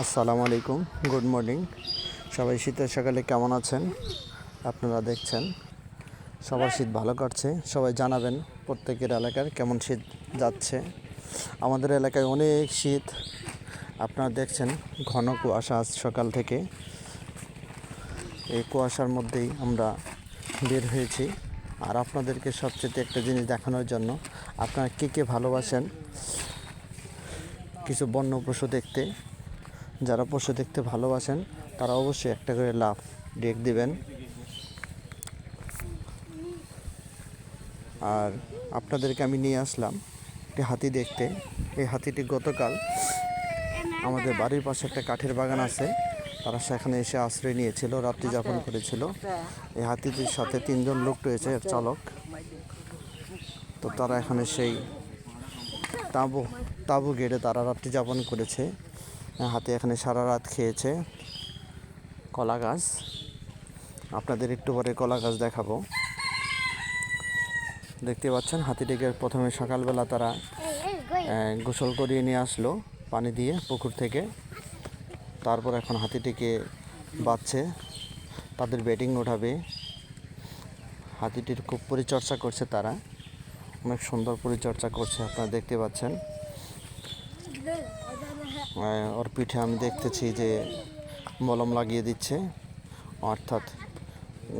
আসসালামু আলাইকুম, good morning. সবাই শীতের সকালে কেমন আছেন? আপনারা দেখছেন। সবার শীত ভালো কাটছে, সবাই জানাবেন প্রত্যেকের এলাকার কেমন শীত যাচ্ছে। আমাদের এলাকায় অনেক শীত। আপনারা দেখছেন ঘন কুয়াশা আজ সকাল থেকে। এই কুয়াশার মধ্যেই আমরা বের হয়েছি। আর আপনাদেরকে সবচেয়ে একটা জিনিস দেখানোর জন্য, আপনারা কে কে ভালোবাসেন? কিছু বন্য পশু দেখতে। যারা পশু দেখতে ভালোবাসেন, তারা অবশ্যই একটা করে লাভ ডেক দিবেন। আর আপনাদেরকে আমি নিয়ে আসলাম একটি হাতি দেখতে। এই হাতিটি গতকাল আমাদের বাড়ির পাশে একটা কাঠের বাগান আছে। তারা সেখানে এসে আশ্রয় নিয়েছিল, রাত্রি যাপন করেছিল। এই হাতিটির সাথে তিনজন লোক রয়েছে, এর চালক। তো তারা এখানে সেই তাঁবু তাঁবু গেড়ে তারা রাত্রি যাপন করেছে। হাতে এখানে সারা রাত খেয়েছে কলা গাছ। আপনাদের একটু পরে কলা গাছ দেখাবো। দেখতে পাচ্ছেন, হাতিটিকে প্রথমে সকালবেলা তারা গোসল করিয়ে নিয়ে আসলো পানি দিয়ে পুকুর থেকে। তারপর এখন হাতিটিকে বাচ্ছে তাদের বেডিং ওঠাবে। হাতিটির খুব পরিচর্যা করছে তারা, অনেক সুন্দর পরিচর্যা করছে, আপনারা দেখতে পাচ্ছেন। ওর পিঠে আমি দেখতেছি যে মলম লাগিয়ে দিচ্ছে। অর্থাৎ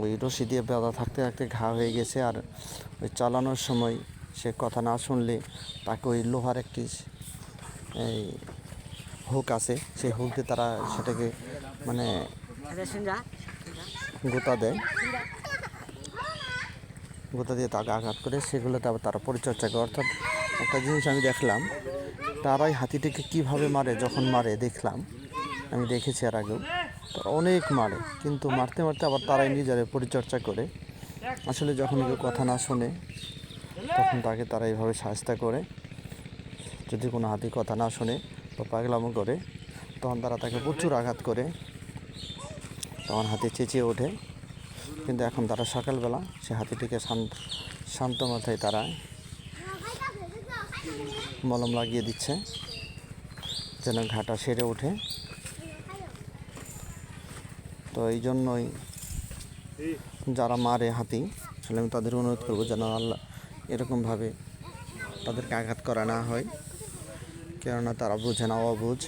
ওই রশি দিয়ে বাঁধা থাকতে থাকতে ঘা হয়ে গেছে আর ওই চালানোর সময় সে কথা না শুনলে তাকে ওই লোহার একটি এই হুক আছে, সেই হুক দিয়ে তারা সেটাকে মানে গোতা দেয়। গোতা দিয়ে তাকে আঘাত করে, সেগুলোতে আবার তারা পরিচর্যা করে। অর্থাৎ একটা জিনিস আমি দেখলাম, তারাই হাতিটিকে কীভাবে মারে, যখন মারে, দেখলাম। আমি দেখেছি আর আগেও। তারা অনেক মারে, কিন্তু মারতে মারতে আবার তারাই নিজেরা পরিচর্যা করে। আসলে যখন কেউ কথা না শোনে, তখন তাকে তারা এইভাবে সাহায্য করে। যদি কোনো হাতি কথা না শোনে বা পাগলামো করে, তখন তারা তাকে প্রচুর আঘাত করে। তখন হাতি চেঁচিয়ে ওঠে। কিন্তু এখন তারা সকালবেলা সে হাতিটিকে শান্ত শান্ত মাথায় তারা মলম লাগিয়ে দিচ্ছে, যেন ঘাটা সেরে ওঠে। তো এই জন্যই যারা মারে হাতি, আসলে আমি তাদের অনুরোধ করব যেন আল্লাহ এরকমভাবে তাদেরকে আঘাত করা না হয়, কেননা তারা বুঝে না অবুঝ।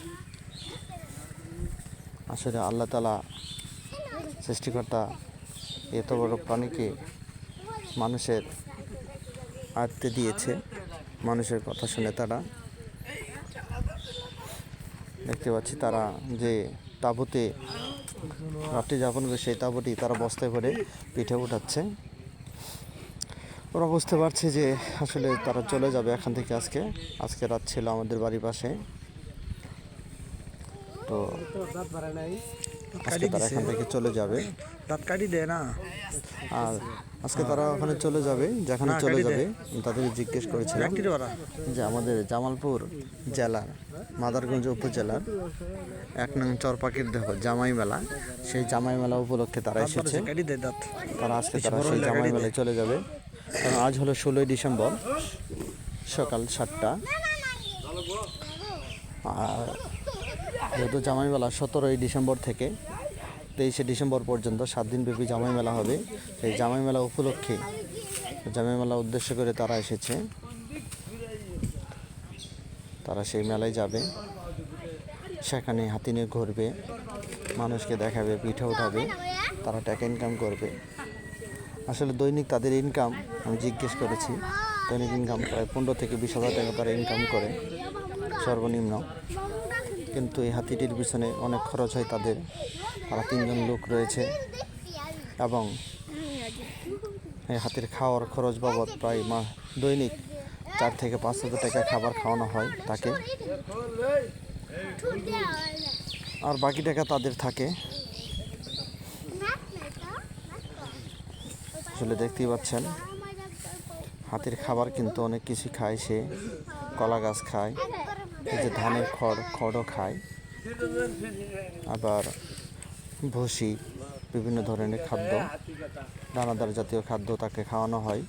আসলে আল্লাহ তালা সৃষ্টিকর্তা এত বড় প্রাণীকে মানুষের আয়ত্তে দিয়েছে। মানুষের কথা শুনে তারা দেখতে পাচ্ছি তারা যে তাঁবুতে রাত্রি যাপন করে সেই তাঁবুটি তারা বস্তায় ভরে পিঠে উঠাচ্ছে। ওরা বুঝতে পারছে যে আসলে তারা চলে যাবে এখান থেকে আজকে। আজকে রাত ছিল আমাদের বাড়ির পাশে। তো আজকে তারা এখান থেকে চলে যাবে। দাঁত কাটি দেয় না। আর আজকে তারা ওখানে চলে যাবে যেখানে চলে যাবে তাদেরকে জিজ্ঞেস করেছিলাম যে আমাদের জামালপুর জেলার মাদারগঞ্জ উপজেলার এক নং চরপাখির দেহ জামাই মেলা সেই জামাই মেলা উপলক্ষে তারা এসেছে। তারা আজকে তারা সেই জামাই মেলায় চলে যাবে। কারণ আজ হলো ষোলোই ডিসেম্বর সকাল সাতটা। আর যেহেতু জামাই মেলা সতেরোই ডিসেম্বর থেকে তেইশে ডিসেম্বর পর্যন্ত সাত দিনব্যাপী জামাই মেলা হবে। সেই জামাই মেলা উপলক্ষে জামাই মেলা উদ্দেশ্য করে তারা এসেছে। তারা সেই মেলায় যাবে। সেখানে হাতি নিয়ে ঘুরবে, মানুষকে দেখাবে, পিঠে উঠাবে, তারা টাকা ইনকাম করবে। আসলে দৈনিক তাদের ইনকাম আমি জিজ্ঞেস করেছি, দৈনিক ইনকাম প্রায় পনেরো থেকে বিশ হাজার টাকা তারা ইনকাম করে। সর্বনিম্ন। কিন্তু এই হাতিটির পিছনে অনেক খরচ হয় তাদের। তারা তিনজন লোক রয়েছে। এবং এই হাতির খাওয়ার খরচ বাবদ প্রায় মা, দৈনিক চার থেকে পাঁচ হাজার টাকা খাবার খাওয়ানো হয় তাকে। আর বাকি টাকা তাদের থাকে। আসলে দেখতেই পাচ্ছেন, হাতির খাবার কিন্তু অনেক কিছু খায় সে, কলা গাছ খায়। যে ধানের খড়, খড়ও খায়। আবার ভুসি, বিভিন্ন ধরনের খাদ্য, দানাদার জাতীয় খাদ্য তাকে খাওয়ানো হয়।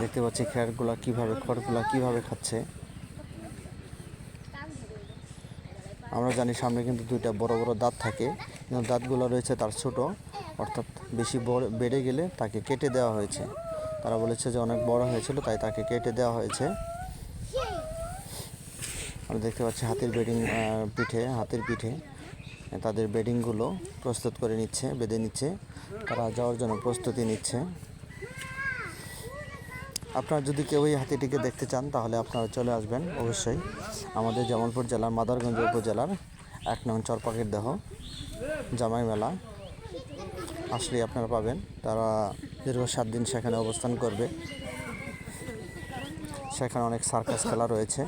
দেখতে পাচ্ছি খেরগুলা কীভাবে, খড়গুলা কীভাবে খাচ্ছে। আমরা জানি সামনে কিন্তু দুইটা বড় বড় দাঁত থাকে। কিন্তু দাঁতগুলো রয়েছে তার ছোট, অর্থাৎ বেশি বেড়ে গেলে তাকে কেটে দেওয়া হয়েছে। তারা বলেছে যে অনেক বড় হয়েছিল, তাই তাকে কেটে দেওয়া হয়েছে। আমরা দেখতে পাচ্ছি হাতির বেডিং পিঠে, হাতির পিঠে। তাদের বেডিংগুলো প্রস্তুত করে নিচ্ছে, বেঁধে নিচ্ছে। তারা যাওয়ার জন্য প্রস্তুতি নিচ্ছে। আপনারা যদি কেউ এই হাতিটিকে দেখতে চান, তাহলে আপনারা চলে আসবেন, অবশ্যই। আমাদের জামালপুর জেলার, মাদারগঞ্জ উপজেলার এক নং চরপাকের দেহ, জামাই মেলা। আসলে আপনারা পাবেন, তারা দীর্ঘ সাত দিন সেখানে অবস্থান করবে। সেখানে অনেক সার্কাস খেলা রয়েছে।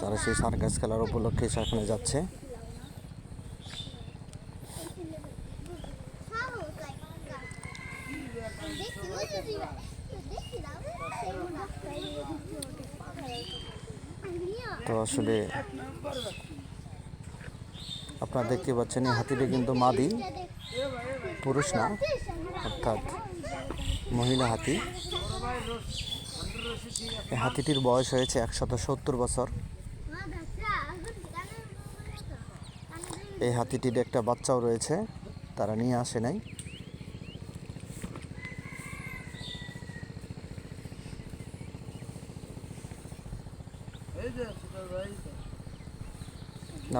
তারা সেই সার্কাস খেলার উপলক্ষে সেখানে যাচ্ছে। তো আসলে আপনারা দেখতে পাচ্ছেন, এই হাতিটি কিন্তু মাদি, পুরুষ না, অর্থাৎ মহিলা হাতি। এই হাতিটির বয়স হয়েছে একশত সত্তর বছর। এই হাতিটির একটা বাচ্চাও রয়েছে, তারা নিয়ে আসে নাই।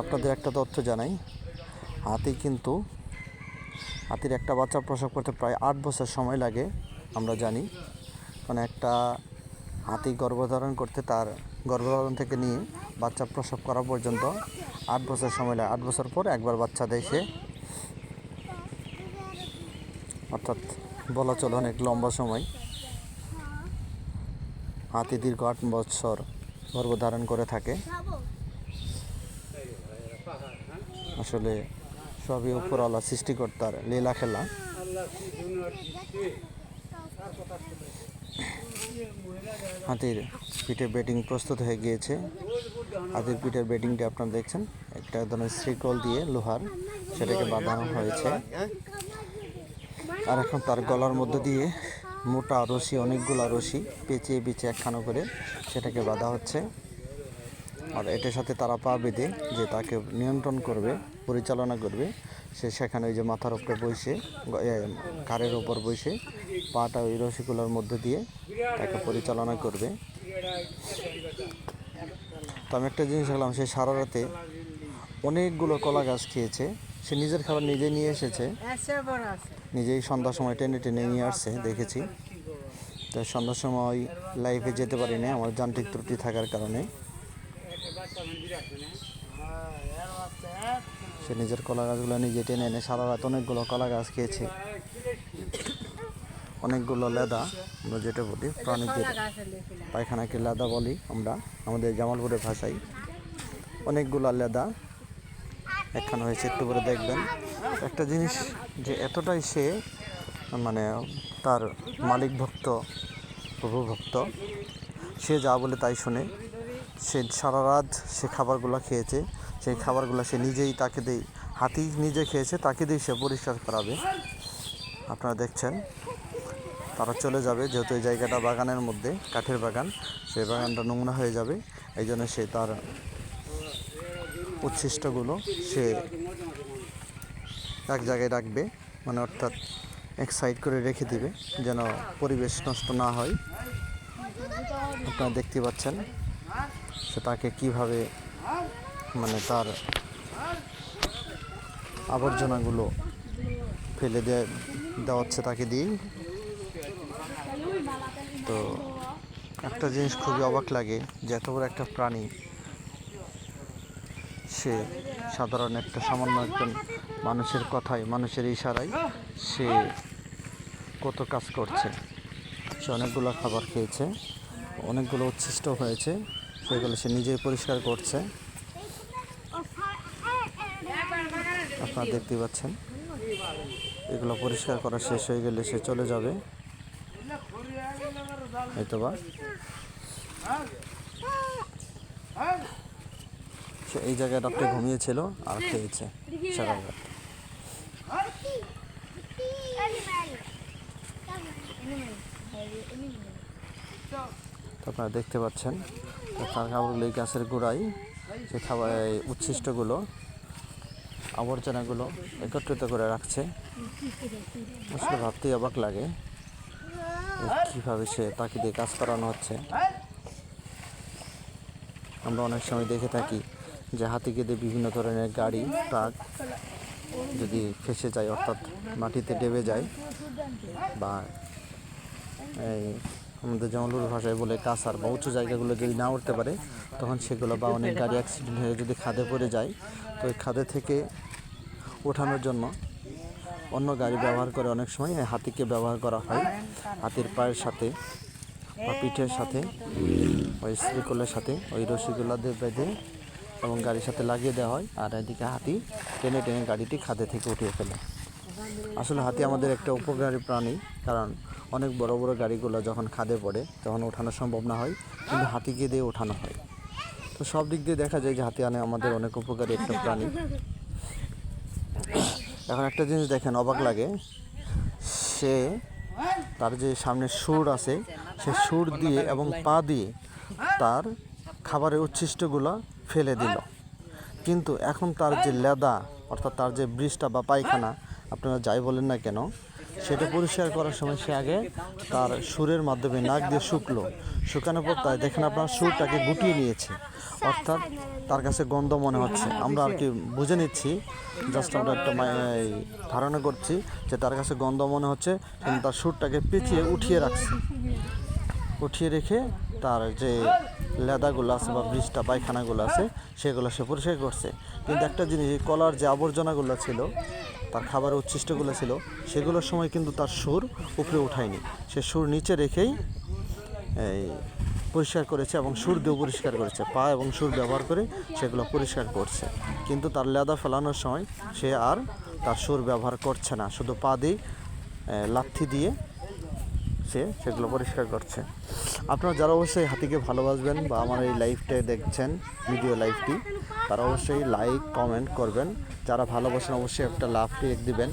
আপনাদের একটা তথ্য জানাই, হাতি কিন্তু, হাতির একটা বাচ্চা প্রসব করতে প্রায় আট বছর সময় লাগে, আমরা জানি। কারণ একটা হাতি গর্ভধারণ করতে তার গর্ভধারণ থেকে নিয়ে বাচ্চা প্রসব করা পর্যন্ত আট বছর সময় লাগে, আট বছর পর একবার বাচ্চা দেয় সে। অর্থাৎ বলা চলে অনেক লম্বা সময়। হাতি দীর্ঘ আট বছর গর্ভধারণ করে থাকে। আসলে সবই উপরওয়ালা সৃষ্টিকর্তার লীলা খেলা। হাতির পিঠে বেটিং প্রস্তুত হয়ে গিয়েছে। হাতির পিঠের বেটিংটি আপনারা দেখছেন। একটা ধরনের শ্রীকল দিয়ে লোহার সেটাকে বাঁধানো হয়েছে। আর এখন তার গলার মধ্যে দিয়ে মোটা রশি, অনেকগুলা রশি পেঁচিয়ে বিছিয়ে একখানো করে সেটাকে বাঁধা হচ্ছে। আর এটার সাথে তারা পা বেঁধে যে তাকে নিয়ন্ত্রণ করবে, পরিচালনা করবে, সে সেখানে ওই যে মাথার উপরে বসে কারের ওপর বসে পাটা ওই রসিগুলোর মধ্যে দিয়ে তাকে পরিচালনা করবে। তো আমি একটা জিনিস দেখলাম, সে সারা রাতে অনেকগুলো কলা গাছ খেয়েছে। সে নিজের খাবার নিজে নিয়ে এসেছে। নিজেই সন্ধ্যার সময় টেনে টেনে নিয়ে আসছে, দেখেছি। তো সন্ধ্যার সময় লাইফে যেতে পারি না আমার যান্ত্রিক ত্রুটি থাকার কারণে। সে নিজের কলা গাছগুলো নিজে টেনে এনে সারা রাত অনেকগুলো কলা গাছ খেয়েছে। অনেকগুলো লেদা আমরা যেটা বলি, প্রাণীদের পায়খানাকে লেদা বলি আমরা, আমাদের জামালপুরের ভাষায়। অনেকগুলো লেদা একখানা হয়েছে, একটু করে দেখবেন। একটা জিনিস যে এতটাই সে মানে তার মালিক ভক্ত প্রভু ভক্ত সে যা বলে তাই শোনে। সে সারা রাত সে খাবারগুলো খেয়েছে, সেই খাবারগুলো সে নিজেই তাকে দেই হাতি নিজে খেয়েছে, তাকে দিয়ে সে পরিষ্কার করাবে। আপনারা দেখছেন তারা চলে যাবে, যেহেতু এই জায়গাটা বাগানের মধ্যে, কাঠের বাগান, সেই বাগানটা নোংরা হয়ে যাবে। এই জন্য সে তার উচ্ছিষ্টগুলো সে এক জায়গায় রাখবে মানে অর্থাৎ এক সাইড করে রেখে দিবে, যেন পরিবেশ নষ্ট না হয়। আপনারা দেখতে পাচ্ছেন, সে তাকে কীভাবে মানে তার আবর্জনাগুলো ফেলে দেওয়া হচ্ছে তাকে দিয়েই। তো একটা জিনিস খুবই অবাক লাগে যে এত বড় একটা প্রাণী, সে সাধারণ একটা সামান্য একজন মানুষের কথায়, মানুষের ইশারায় সে কত কাজ করছে। সে অনেকগুলো খাবার খেয়েছে, অনেকগুলো উচ্ছিষ্ট হয়েছে, সেগুলো সে নিজেই পরিষ্কার করছে। আপনারা দেখতে পাচ্ছেন, এগুলো পরিষ্কার করা শেষ হয়ে গেলে সে চলে যাবে। হয়তোবা সে এই জায়গায় রাত্রে ঘুমিয়েছিল আর খেয়েছে তো আপনারা দেখতে পাচ্ছেন তার খাবারগুলো এই গাছের গোড়ায় যে খাবার উচ্ছিষ্টগুলো, আবর্জনাগুলো একত্রিত করে রাখছে। ভাবতেই অবাক লাগে। কীভাবে সে তাকে দিয়ে কাজ করানো হচ্ছে। আমরা অনেক সময় দেখে থাকি যে হাতিকে দিয়ে বিভিন্ন ধরনের গাড়ি, ট্রাক যদি ফেসে যায়, অর্থাৎ মাটিতে ডেবে যায় বা এই আমাদের জঙ্গলুর ভাষায় বলে কাঁসার বা উঁচু জায়গাগুলো যদি না উঠতে পারে, তখন সেগুলো বা অনেক গাড়ি অ্যাক্সিডেন্ট হয়ে যদি খাদে পড়ে যায়, তো ওই খাদে থেকে ওঠানোর জন্য অন্য গাড়ি ব্যবহার করে অনেক সময় হাতিকে ব্যবহার করা হয়। হাতির পায়ের সাথে বা পিঠের সাথে, ওই শ্রীকলের সাথে, ওই রশিগুলো দিয়ে বেঁধে এবং গাড়ির সাথে লাগিয়ে দেওয়া হয়। আর এদিকে হাতি টেনে টেনে গাড়িটি খাদে থেকে উঠিয়ে ফেলে। আসলে হাতি আমাদের একটা উপকারী প্রাণী, কারণ অনেক বড় বড় গাড়িগুলো যখন খাদে পড়ে, তখন ওঠানো সম্ভব না হয়, কিন্তু হাতিকে দিয়ে ওঠানো হয়। তো সব দিক দিয়ে দেখা যায় যে হাতি আনে আমাদের অনেক উপকারী একটা প্রাণী। এখন একটা জিনিস দেখেন, অবাক লাগে। সে তার যে সামনে সুর আছে, সে সুর দিয়ে এবং পা দিয়ে তার খাবারের উচ্ছিষ্টগুলো ফেলে দিল। কিন্তু এখন তার যে লেদা, অর্থাৎ তার যে ব্রিজটা বা পায়খানা, আপনারা যাই বলেন না কেন সেটা পরিষ্কার করার সময় সে আগে তার সুরের মাধ্যমে নাক দিয়ে শুকলো। শুকানোর পর তাই দেখেন আপনার সুরটাকে গুটিয়ে নিয়েছে। অর্থাৎ তার কাছে গন্ধ মনে হচ্ছে। আমরা আর কি বুঝে নিচ্ছি, জাস্ট আমরা একটা ধারণা করছি যে তার কাছে গন্ধ মনে হচ্ছে, কিন্তু তার সুরটাকে পেঁচিয়ে উঠিয়ে রাখছে। উঠিয়ে রেখে তার যে লেদাগুলো আছে বা ব্রিজটা, পায়খানাগুলো আছে, সেগুলো সে পরিষ্কার করছে। কিন্তু একটা জিনিস কলার যে আবর্জনাগুলো ছিল তার খাবারের উচ্ছিষ্টগুলো ছিল, সেগুলোর সময় কিন্তু তার সুর উপরে উঠায়নি। সে সুর নিচে রেখেই, এই, পরিষ্কার করেছে এবং সুর দিয়েও পরিষ্কার করেছে। পা এবং সুর ব্যবহার করে সেগুলো পরিষ্কার করছে। কিন্তু তার লেদা ফেলানোর সময় সে আর তার সুর ব্যবহার করছে না। শুধু পা দিয়ে লাথি দিয়ে সে সেগুলো পরিষ্কার করছে। আপনারা যারা অবশ্যই হাতিকে ভালোবাসবেন বা আমার এই লাইভটা দেখছেন, ভিডিও লাইভটি তারা অবশ্যই লাইক কমেন্ট করবেন। যারা ভালোবাসেন, অবশ্যই একটা লাভ দিয়ে দিবেন।